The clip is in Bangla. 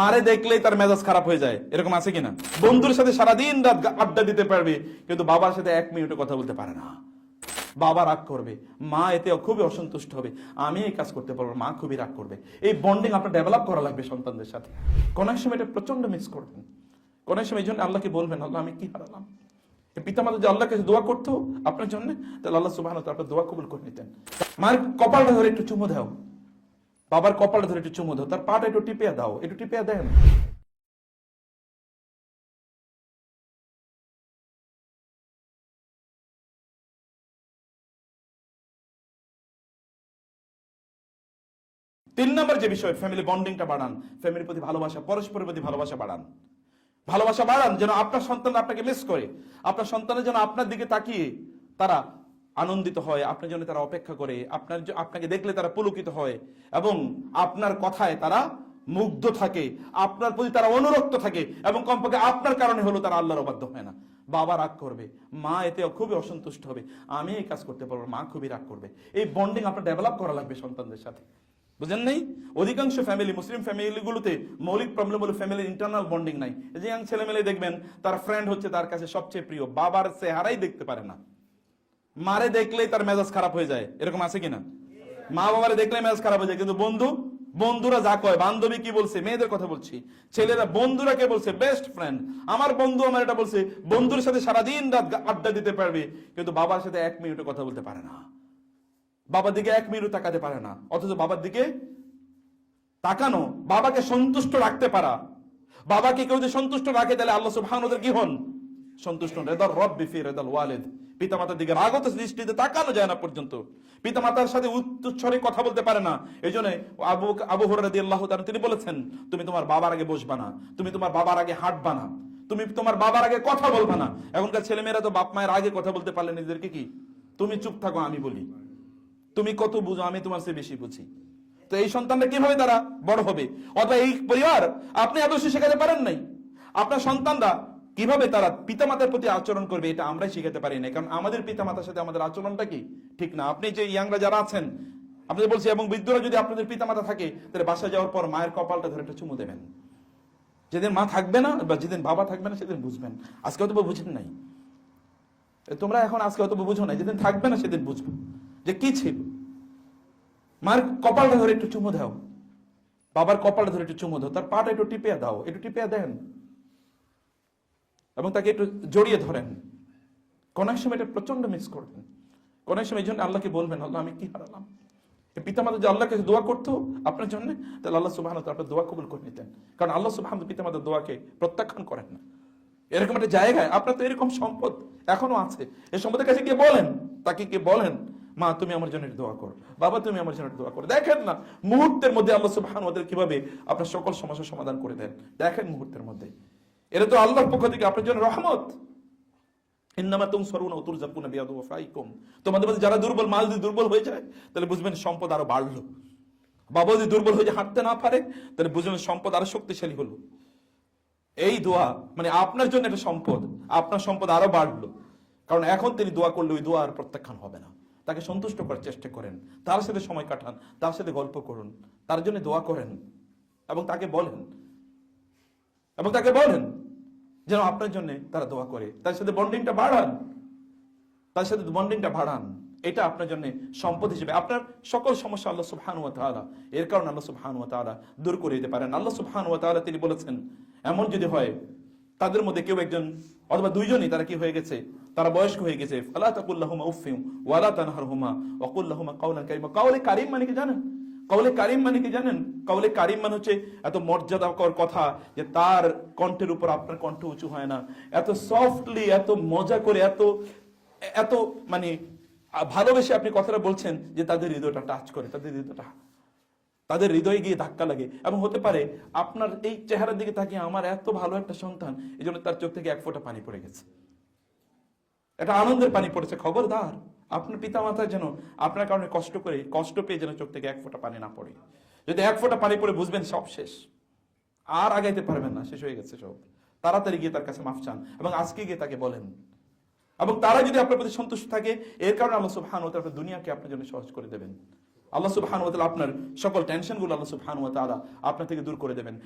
মারে দেখলেই তার মেজাজ খারাপ হয়ে যায়। এরকম আছে কিনা? বন্ধুর সাথে সারাদিন রাত আড্ডা দিতে পারবে, কিন্তু বাবার সাথে এক মিনিটও কথা বলতে পারে না। বাবা রাগ করবে। মা এতে খুবই অসন্তুষ্ট হবে। আমি এই কাজ করতে পারব মা খুবই রাগ করবে। এই বন্ডিং আপনার ডেভেলপ করা লাগবে সন্তানদের সাথে। কোন এক সময় এটা প্রচণ্ড মিস করবেন। কোন এক সময় এই জন্য আল্লাহকে বলবেন, আল্লাহ, আমি কি হারালাম? পিতামাতা যে আল্লাহর কাছে দোয়া করতো আপনার জন্য, তাহলে আল্লাহ সুবাহ আপনার দোয়া কবুল করে নিতেন। মায়ের কপালটা ধরে একটু চুমু দাও। বাবার কপালটা ধরে একটু চুমু দাও, তার পাটা একটু টিপিয়া দাও, একটু টিপিয়া দেন। তিন নম্বর যে বিষয় ফ্যামিলি বন্ডিংটা বাড়ান ফ্যামিলির প্রতি ভালোবাসা, পরস্পরের প্রতি ভালোবাসা বাড়ান। ভালোবাসা বাড়ান যেন আপনার সন্তান আপনাকে মিস করে, আপনার সন্তানের যেন আপনার দিকে তাকিয়ে তারা আনন্দিত হয়, আপনার জন্য তারা অপেক্ষা করে, আপনার আপনাকে দেখলে তারা পুলকিত হয় এবং আপনার কথায় তারা মুগ্ধ থাকে, আপনার প্রতি তারা অনুরক্ত থাকে এবং কমপক্ষে আপনার কারণে হলো তারা আল্লাহর অবাধ্য হয় না। বাবা রাগ করবে, মা এতে খুবই অসন্তুষ্ট হবে, আমি এই কাজ করতে পারব মা খুবই রাগ করবে। এই বন্ডিং আপনার ডেভেলপ করা লাগবে সন্তানদের সাথে। বুঝেন নেই? অধিকাংশ ফ্যামিলি মুসলিম ফ্যামিলিগুলোতে মৌলিক প্রবলেম হলো ফ্যামিলির ইন্টারনাল বন্ডিং নাই। যে ইয়াং ছেলে দেখবেন, তার ফ্রেন্ড হচ্ছে তার কাছে সবচেয়ে প্রিয়, বাবার চেহারাই দেখতে পারে না। মারে দেখলেই তার মেজাজ খারাপ হয়ে যায়। এরকম আছে কিনা? মা বাবারে দেখলে মেজাজ খারাপ হয়ে যায়। কিন্তু বন্ধু, বন্ধুরা যা কয়, বান্ধবী কি বলছে, মেয়েদের কথা বলছি, ছেলেরা বন্ধুরা কে বলছে বেস্ট ফ্রেন্ড আমার বন্ধু আমার এটা বলছে, বন্ধুর সাথে সারাদিন রাত আড্ডা দিতে পারবে, কিন্তু বাবার সাথে এক মিনিটও কথা বলতে পারে না। বাবার দিকে এক মিনিট তাকাতে পারে না। অথচ বাবার দিকে তাকানো, বাবাকে সন্তুষ্ট রাখতে পারা। বাবাকে কেউ যদি সন্তুষ্ট রাখে, তাহলে আল্লাহ সুবহান ওদের কি হন? সন্তুষ্ট রেদাল রব বিফি রেদাল ওয়ালেদ। পিতামাতার দিকে রাগত দৃষ্টিতে তাকানো যায় না পর্যন্ত। পিতামাতার সাথে উচ্চস্বরে কথা বলতে পারে না। এই জন্য আবু আবু হরাদি আল্লাহ তিনি বলেছেন, তুমি তোমার বাবার আগে বসবা না। তুমি তোমার বাবার আগে হাঁটবা না। তুমি তোমার বাবার আগে কথা বলবা না। এখনকার ছেলেমেয়েরা তো বাপ মায়ের আগে কথা বলতে পারলে নিজেদেরকে কি? তুমি চুপ থাকো, আমি বলি। তুমি কত বুঝো, আমি তোমার চেয়ে বেশি বুঝি। তো এই সন্তানটা কীভাবে তারা বড় হবে? অথবা এই পরিবার আপনি আদর্শ শেখাতে পারেন নাই? আপনার সন্তানরা কীভাবে তারা পিতামাতার প্রতি আচরণ করবে এটা আমরাই শিখাতে পারি না কারণ আমাদের পিতামাতার সাথে আমাদের আচরণটা কি? ঠিক না। আপনি যে ইয়াংরা যারা আছেন আপনাদের বলছি এবং বৃদ্ধরা যদি আপনাদের পিতামাতা থাকে, তাহলে বাসায় যাওয়ার পর মায়ের কপালটা ধরে একটা চুমু দেবেন। যেদিন মা থাকবে না, বা যেদিন বাবা থাকবে না, সেদিন বুঝবেন। আজকে হয়তো বুঝেন নাই। তোমরা এখন আজকে হয়তো বুঝো না যেদিন থাকবে না, সেদিন বুঝব। যে কি ছিল? মায়ের কপালটা ধরে একটু চুমু দাও। বাবার কপালটা ধরে একটু চুমু দাও। তার পাটা একটু টিপিয়া দাও। একটু টিপিয়া দেন। এবং তাকে একটু জড়িয়ে ধরেন। কোন এক সময় এটা প্রচণ্ড মিস করবেন কোন এক সময় এই জন্য আল্লাহকে বলবেন, আল্লাহ, আমি কি হারালাম? পিতামাতা যে আল্লাহর কাছে দোয়া করতো আপনার জন্য, তাহলে আল্লাহ সুবাহ আপনার দোয়া কবুল করে নিতেন। কারণ আল্লাহ সুবাহ পিতামাতার দোয়াকে প্রত্যাখ্যান করেন না। এরকম একটা জায়গায় আপনার তো এরকম সম্পদ এখনও আছে। এই সম্পদের কাছে গিয়ে বলেন, তাকে গিয়ে বলেন, মা, তুমি আমার জন্য দোয়া করো। বাবা, তুমি আমার জন্য দোয়া করো। দেখেন না, মুহূর্তের মধ্যে আল্লাহ ওদের কীভাবে আপনার সকল সমস্যার সমাধান করে দেন। দেখেন মুহূর্তের মধ্যে। এটা তো আল্লাহর পক্ষ থেকে আপনার জন্য রহমত। তোমাদের মধ্যে যারা দুর্বল, মাল যদি দুর্বল হয়ে যায়, তাহলে বুঝবেন সম্পদ আরও বাড়লো। বাবা যদি দুর্বল হয়ে হাঁটতে না পারে, তাহলে বুঝবেন সম্পদ আরও শক্তিশালী হলো। এই দোয়া মানে আপনার জন্য একটা সম্পদ, আপনার সম্পদ আরও বাড়লো। কারণ এখন তিনি দোয়া করলে ওই দোয়া আর প্রত্যাখ্যান হবে না। তাকে সন্তুষ্ট করার চেষ্টা করেন, তার সাথে সময় কাটান, তার সাথে গল্প করুন, তার জন্য দোয়া করেন এবং তাকে বলেন। এবং তাকে বলেন যেন আপনার জন্য তারা দোয়া করে। তার সাথে বন্ডিংটা বাড়ান। তার সাথে বন্ডিংটা বাড়ান। এটা আপনার জন্য সম্পদ হিসেবে। আপনার সকল সমস্যা আল্লাহ সুবহান ওয়া তাআলা, এর কারণে আল্লাহ সুবহান ওয়া তাআলা দূর করে দিতে পারেন। আল্লাহ সুবহান ওয়া তাআলা তিনি বলেছেন, এমন যদি হয়, তাদের মধ্যে কেউ একজন অথবা দুইজনই তারা কি হয়ে গেছে? তারা বয়স্ক হয়ে গেছে। আল্লাহ তাকুল্লাহুমা উফিম ওয়ালা তানহারহুমা ওয়াকুল্লাহুমা কাওলান কারিমা। কাওলে কারিম মানে কি জানেন? কাউলে কারিম মানে কি জানেন? কাউলে কারিম মানে হচ্ছে এত মর্যাদাকর কথা যে তার কণ্ঠের উপর আপনার কণ্ঠ উঁচু হয় না। এত সফটলি এত মজা করে, এত এত মানে ভালোবেসে আপনি কথাটা বলছেন যে তাদের হৃদয়টা টাচ করে, তাদের হৃদয়টা, তাদের হৃদয়ে গিয়ে ধাক্কা লাগে। এবং হতে পারে আপনার এই চেহারার দিকে তাকিয়ে আমার এত ভালো একটা সন্তান এই জন্য তার চোখ থেকে এক ফোঁটা পানি পড়ে গেছে। এটা আনন্দের পানি পড়েছে, খবরদার। আপনার পিতা মাতা যেন আপনার কারণে কষ্ট করে, কষ্ট পেয়ে যেন চোখ থেকে এক ফোঁটা পানি না পড়ে। যদি এক ফোঁটা পানি পড়ে বুঝবেন সব শেষ। আর আগাইতে পারবেন না, শেষ হয়ে গেছে সব। তাড়াতাড়ি গিয়ে তার কাছে মাফ চান এবং আজকে গিয়ে তাকে বলেন। এবং তারা যদি আপনার প্রতি সন্তুষ্ট থাকে, এর কারণে আল্লাহ সুবহান ওয়া তাআলা দুনিয়াকে আপনার জন্য সহজ করে দেবেন। আল্লাহ সুবহান ওয়া তাআলা আপনার সকল টেনশনগুলো আল্লাহ সুবহান ওয়া তাআলা আপনার থেকে দূর করে দেবেন।